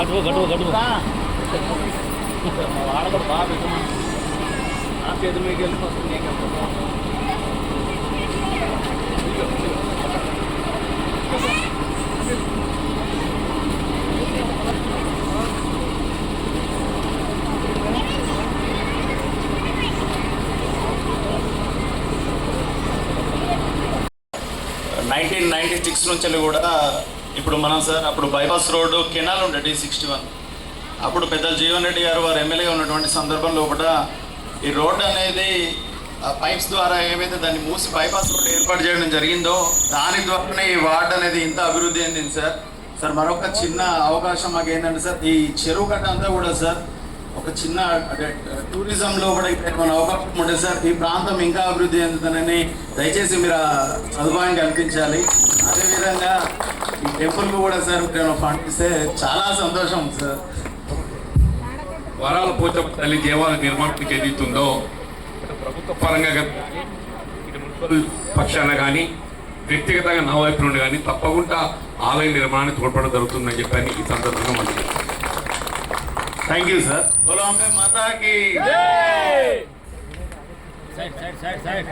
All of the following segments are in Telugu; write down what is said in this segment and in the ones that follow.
గడువు గడువు గడువు బాగా పెట్టమా నా చేతుల మీకు వెళ్ళిపోతుంది నీకు వెళ్ళిపోతుంది. ఇదిగో, ఇదిగో. నైన్టీన్ నైన్టీ సిక్స్ నుంచి కూడా ఇప్పుడు మనం సార్ అప్పుడు బైపాస్ రోడ్డు కెనాల్ ఉండే డి సిక్స్టీ వన్. అప్పుడు పెద్ద జీవన్ రెడ్డి గారు వారు ఎమ్మెల్యేగా ఉన్నటువంటి సందర్భంలో కూడా ఈ రోడ్డు అనేది ఆ పైప్స్ ద్వారా ఏమైతే దాన్ని మూసి బైపాస్ రోడ్డు ఏర్పాటు చేయడం జరిగిందో దాని ద్వారానే ఈ వార్డ్ అనేది ఇంత అభివృద్ధి అయింది సార్. సార్ మరొక చిన్న అవకాశం మాకు ఏంటంటే సార్ ఈ చెరువు గట్ట అంతా కూడా సార్ ఒక చిన్న అంటే టూరిజంలో కూడా ఇక్కడ మన అవకాశం ఉంటే సార్ ఈ ప్రాంతం ఇంకా అభివృద్ధి చెందుతుందని దయచేసి మీరు సదుపాయం కల్పించాలి. అదేవిధంగా టెంపుల్కి కూడా సార్ ఫండ్ ఇస్తే చాలా సంతోషం సార్. వరాల పోచమ్మ తల్లి దేవాలయ నిర్మాణానికి ఏదైతుందో ప్రభుత్వ పరంగా మున్సిపల్ పక్షాన కానీ వ్యక్తిగతంగా నా వైపు నుండి కానీ తప్పకుండా ఆలయ నిర్మాణానికి తోడ్పడడం జరుగుతుందని చెప్పని ఈ సందర్భంగా మనం థ్యాంక్ యూ సార్ బోలో అంబే మాతాకి. సైడ్ సైడ్ సైడ్ సైడ్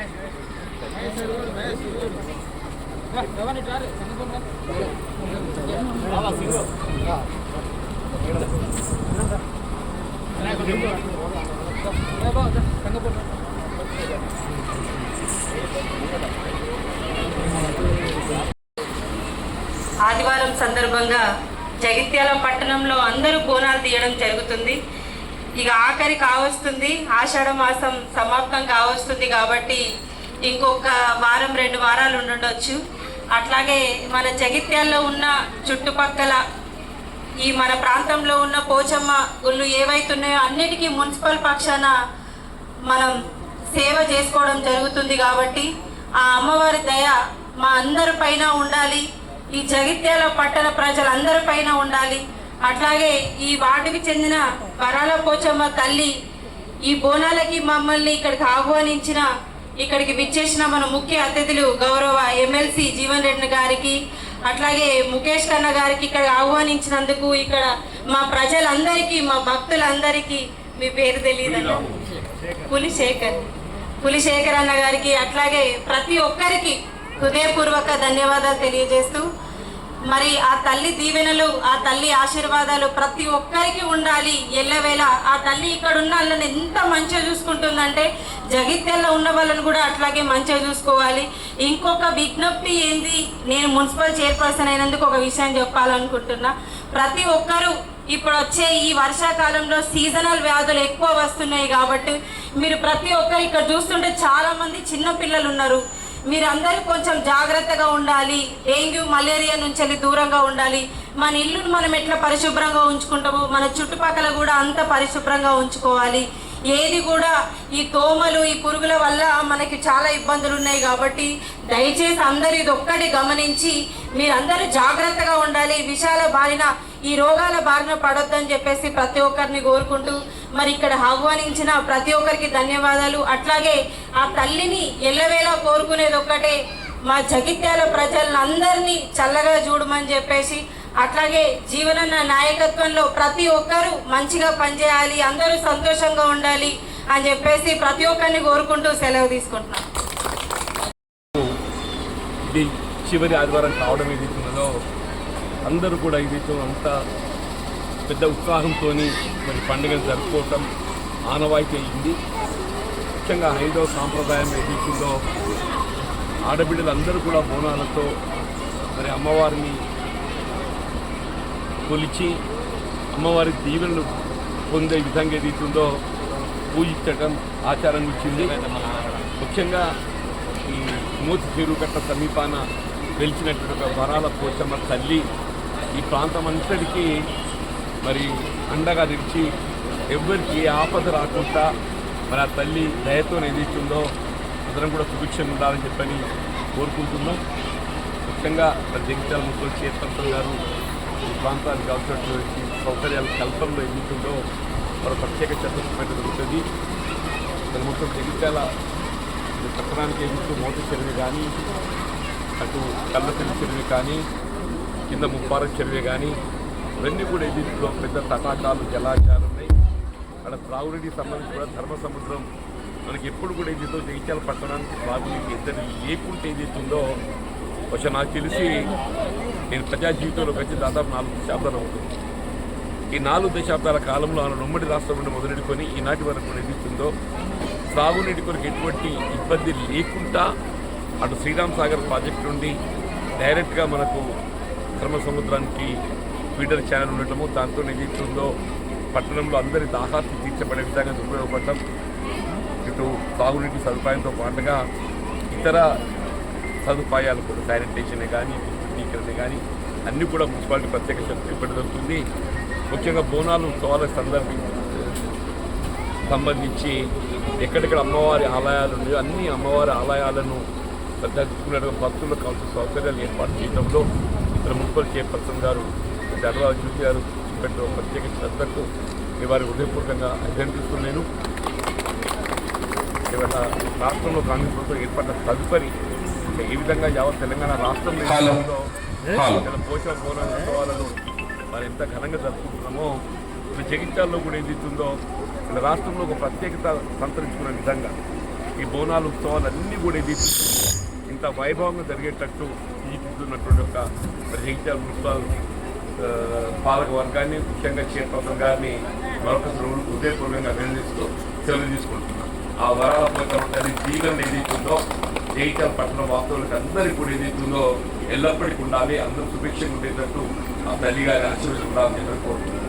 ఆదివారం సందర్భంగా జగిత్యాల పట్టణంలో అందరూ బోనాలు తీయడం జరుగుతుంది. ఇక ఆఖరి కావస్తుంది. ఆషాఢ మాసం సమాప్తం కావస్తుంది కాబట్టి ఇంకొక వారం రెండు వారాలు ఉండొచ్చు. అట్లాగే మన జగిత్యాల్లో ఉన్న చుట్టుపక్కల ఈ మన ప్రాంతంలో ఉన్న పోచమ్మ గుళ్ళు ఏవైతున్నాయో అన్నిటికీ మున్సిపల్ పక్షాన మనం సేవ చేసుకోవడం జరుగుతుంది కాబట్టి ఆ అమ్మవారి దయ మా అందరి పైన ఉండాలి. ఈ జగిత్యాల పట్టణ ప్రజలందరి పైన ఉండాలి. అట్లాగే ఈ వార్డుకి చెందిన వరాల పోచమ్మ తల్లి ఈ బోనాలకి మమ్మల్ని ఇక్కడికి ఆహ్వానించిన ఇక్కడికి విచ్చేసిన మన ముఖ్య అతిథులు గౌరవ ఎమ్మెల్సీ జీవన్ రెడ్డి గారికి అట్లాగే ముఖేష్ కన్న గారికి ఇక్కడ ఆహ్వానించినందుకు ఇక్కడ మా ప్రజలందరికీ మా భక్తులందరికీ మీ పేరు తెలియదు పులిశేఖర్. పులిశేఖర్ అన్న గారికి అట్లాగే ప్రతి ఒక్కరికి హృదయపూర్వక ధన్యవాదాలు తెలియజేస్తూ మరి ఆ తల్లి దీవెనలు ఆ తల్లి ఆశీర్వాదాలు ప్రతి ఒక్కరికి ఉండాలి. ఎల్లవేళ ఆ తల్లి ఇక్కడ ఉన్న వాళ్ళని ఎంత మంచిగా చూసుకుంటుందంటే జగిత్యాల్లో ఉన్న వాళ్ళని కూడా అట్లాగే మంచిగా చూసుకోవాలి. ఇంకొక విజ్ఞప్తి ఏంది? నేను మున్సిపల్ చైర్పర్సన్ అయినందుకు ఒక విషయం చెప్పాలనుకుంటున్నా. ప్రతి ఒక్కరూ ఇప్పుడు వచ్చే ఈ వర్షాకాలంలో సీజనల్ వ్యాధులు ఎక్కువ వస్తున్నాయి కాబట్టి మీరు ప్రతి ఒక్కరు ఇక్కడ చూస్తుంటే చాలామంది చిన్నపిల్లలు ఉన్నారు. మీరందరూ కొంచెం జాగ్రత్తగా ఉండాలి. డెంగ్యూ మలేరియా నుంచి వెళ్ళి దూరంగా ఉండాలి. మన ఇల్లును మనం ఎట్లా పరిశుభ్రంగా ఉంచుకుంటామో మన చుట్టుపక్కల కూడా అంత పరిశుభ్రంగా ఉంచుకోవాలి. ఏది కూడా ఈ దోమలు ఈ పురుగుల వల్ల మనకి చాలా ఇబ్బందులు ఉన్నాయి కాబట్టి దయచేసి అందరు ఇది ఒక్కటి గమనించి మీరందరూ జాగ్రత్తగా ఉండాలి. విశాల బారిన ఈ రోగాల బారిన పడొద్దని చెప్పేసి ప్రతి ఒక్కరిని కోరుకుంటూ మరి ఇక్కడ ఆహ్వానించిన ప్రతి ఒక్కరికి ధన్యవాదాలు. అట్లాగే ఆ తల్లిని ఎల్లవేళ కోరుకునేది ఒక్కటే మా జగిత్యాల ప్రజలందరినీ చల్లగా చూడమని చెప్పేసి అట్లాగే జీవనన్న నాయకత్వంలో ప్రతి ఒక్కరూ మంచిగా పనిచేయాలి అందరూ సంతోషంగా ఉండాలి అని చెప్పేసి ప్రతి ఒక్కరిని కోరుకుంటూ సెలవు తీసుకుంటున్నాం. చివరి ఆదివారం కావడం ఏదైతున్నదో అందరూ కూడా ఏదైతే అంతా పెద్ద ఉత్సాహంతో మరి పండుగను జరుపుకోవటం ఆనవాయితీ అయింది ముఖ్యంగా హైందవ సాంప్రదాయం ఏదైతుందో ఆడబిడ్డలందరూ కూడా బోనాలతో మరి అమ్మవారిని కొలిచి అమ్మవారి దీవెనలు పొందే విధంగా ఏదైతుందో పూజించటం ఆచారం ఇచ్చింది. ముఖ్యంగా ఈ మూతి చెరువుకట్ట సమీపాన వెలిచినటువంటి ఒక వరాల పోచమ్మ తల్లి ఈ ప్రాంతం అంతటికీ మరి అండగా నిలిచి ఎవ్వరికి ఏ ఆపద రాకుండా మరి ఆ తల్లి దయతో ఏదైతుందో అందరం కూడా సుభిక్షంగా ఉండాలని చెప్పని కోరుకుంటున్నాం. ముఖ్యంగా మరి జగిత్యాల ముఖ్యులు చేతంత్రం గారు ఈ ప్రాంతానికి కావాల్సినటువంటి సౌకర్యాల కల్పనలో ఎందుకుందో మరి ప్రత్యేక చర్చ పెట్టడం ఉంటుంది మొత్తం జగిత్యాల పట్టణానికి ఎందుకు మోత చెరువు కానీ అటు కళ్ళతల్లి చెరువు కానీ కింద ముప్పారం చెరువే కానీ ఇవన్నీ కూడా దీంట్లో పెద్ద తటాకాలు జలాచారాలు ఉన్నాయి. అక్కడ త్రాగునీటికి సంబంధించి కూడా ధర్మ సముద్రం మనకి ఎప్పుడు కూడా ఏదైతే జగిత్యాల పట్టణానికి త్రాగునీటి ఇద్దరు లేకుంటే ఏదైతుందో బహుశా నాకు తెలిసి నేను ప్రజా జీవితంలోకి వచ్చి దాదాపు నాలుగు దశాబ్దాలు అవుతుంది. ఈ నాలుగు దశాబ్దాల కాలంలో ఆయన ఉమ్మడి రాష్ట్రం నుండి మొదలెడుకొని ఈనాటి వరకు కూడా ఎదుగుతుందో సాగునీటి కొరకు ఎటువంటి ఇబ్బంది లేకుండా అటు శ్రీరామ్ సాగర్ ప్రాజెక్ట్ నుండి డైరెక్ట్గా మనకు ధర్మ సముద్రానికి ట్విట్టర్ ఛానల్ ఉండటము దాంతో ఏదైతుందో పట్టణంలో అందరి దాహార్తి తీర్చబడే విధంగా ఉపయోగపడటం ఇటు తాగునీటి సదుపాయంతో పాటుగా ఇతర సదుపాయాలు కూడా శానిటేషన్ కానీ శుద్ధీకరణ కానీ అన్నీ కూడా మున్సిపాలిటీ ప్రత్యేక శక్తి పెడుతుంది. ముఖ్యంగా బోనాలు ఉత్సవాలకు సందర్భం సంబంధించి ఎక్కడెక్కడ అమ్మవారి ఆలయాలు ఉన్నాయో అన్ని అమ్మవారి ఆలయాలను దర్శించుకున్నట్టుగా భక్తులకు కావాల్సిన సౌకర్యాలు ఏర్పాటు చేయడంలో ఇక్కడ మున్సిపల్ చైర్పర్సన్ గారు ధర్మరాజు జ్యోతి గారు చూపెట్టిన ప్రత్యేక శ్రద్ధకు మీ వారి హృదయపూర్వకంగా అభినందిస్తున్నాను. ఇవాళ రాష్ట్రంలో కాంగ్రెస్ ప్రభుత్వం ఏర్పడిన తదుపరి ఏ విధంగా యావత్ తెలంగాణ రాష్ట్రంలో పోషణ పౌర ఉత్సవాలను మరి ఎంత ఘనంగా జరుపుకుంటున్నామో ఇప్పుడు జగిత్యాల్లో కూడా ఏది ఉందో ఇక్కడ రాష్ట్రంలో ఒక ప్రత్యేకత సంతరించుకునే విధంగా ఈ బోనాలు ఉత్సవాలు అన్నీ కూడా ఏది ఇంత వైభవంగా జరిగేటట్టు జీవిస్తున్నటువంటి ఒక మరి జగిత్యాల మున్సిపల్ పాలక వర్గాన్ని ముఖ్యంగా చైర్పర్సన్ గారిని మరొకసారి హృదయపూర్వకంగా అభినందిస్తూ సెలవు తీసుకుంటున్నాం. ఆ వరాల పోతం జీవితం జీవనం ఏదైతుందో జైత్యాల పట్టణ వాస్తవులకు అందరికీ కూడా ఏదైతుందో ఎల్లప్పటికీ ఉండాలి అందరూ సుభిక్షంగా ఉండేటట్టు ఆ తల్లి గారి ఆశీర్వదించాలని చెప్పి కోరుతున్నాను